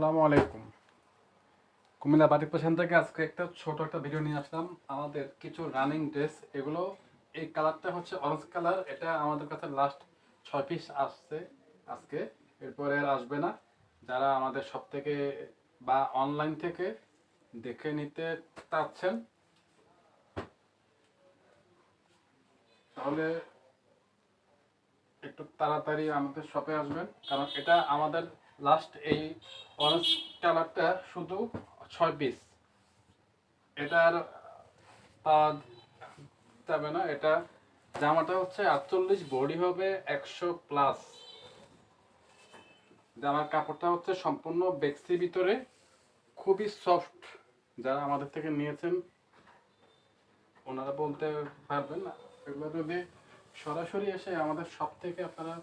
আসসালামু আলাইকুম। Comilla batik passion থেকে আজকে একটা ছোট একটা ভিডিও নিয়ে আসলাম। আমাদের কিছু রানিং ড্রেস এগুলো এই কালারটা হচ্ছে অরেঞ্জ কালার এটা আমাদের কাছে লাস্ট ছয় পিস আসছে আজকে। এরপরে আর আসবে না। যারা আমাদের সব থেকে বা অনলাইন থেকে দেখে নিতে চাচ্ছেন, তাহলে একটু তাড়াতাড়ি আমাদের শপে আসবেন। কারণ এটা আমাদের লাস্ট এই অরেঞ্জ কালারটা শুধু ছয় পিস এটা আর পাওয়া যাবে না, এটা জামাটা হচ্ছে আটচল্লিশ বডি হবে একশো প্লাস জামার কাপড়টা হচ্ছে সম্পূর্ণ বেক্সি ভিতরে, খুবই সফট যারা আমাদের থেকে নিয়েছেন, ওনারা বলতে পারবেন এগুলো যদি সরাসরি এসে আমাদের সব থেকে আপনারা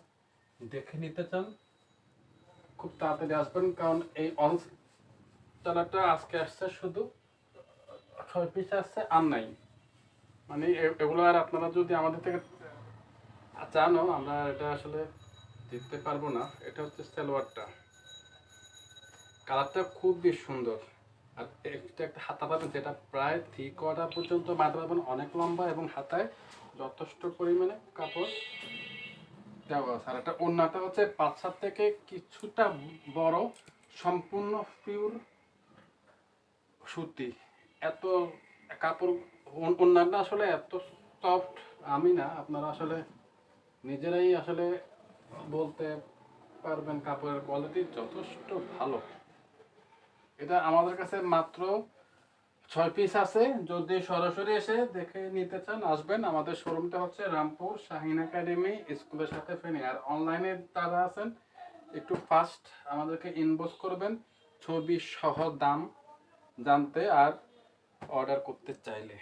দেখে নিতে চান খুব তাড়াতাড়ি আসবেন, কারণ এই অরেঞ্জ কালারটা আজকে আসছে শুধু ছয় পিস আসছে আর নাই। মানে এগুলো আর আপনারা যদি আমাদের থেকে চানও, আমরা এটা আসলে দিতে পারব না। এটা হচ্ছে সালোয়ারটা। কালারটা খুবই সুন্দর। আর একটা একটা হাতা পাবেন, যেটা প্রায় থ্রি কোয়ার্টার পর্যন্ত মাথা পাবেন অনেক লম্বা এবং হাতায় যথেষ্ট পরিমাণে কাপড় দেওয়া আর একটা ওড়নাটা হচ্ছে পাঁচ থেকে কিছুটা বড়, সম্পূর্ণ পিওর সুতি। এত কাপড় ওড়নাটা আসলে এত সফট আমি না, আপনারা আসলে নিজেরাই আসলে বলতে পারবেন কাপড়ের কোয়ালিটি যথেষ্ট ভালো। এটা আমাদের কাছে মাত্র ছয় পিস আছে, যদি সরাসরি এসে দেখে নিতে চান, আসবেন। আমাদের শোরুমটা হচ্ছে রামপুর শাহিন একাডেমি, স্কুলের সাথে ফেনি। আর অনলাইনে তারা আছেন, একটু ফাস্ট আমাদেরকে ইনবক্স করবেন, ছবি সহ দাম জানতে আর অর্ডার করতে চাইলে।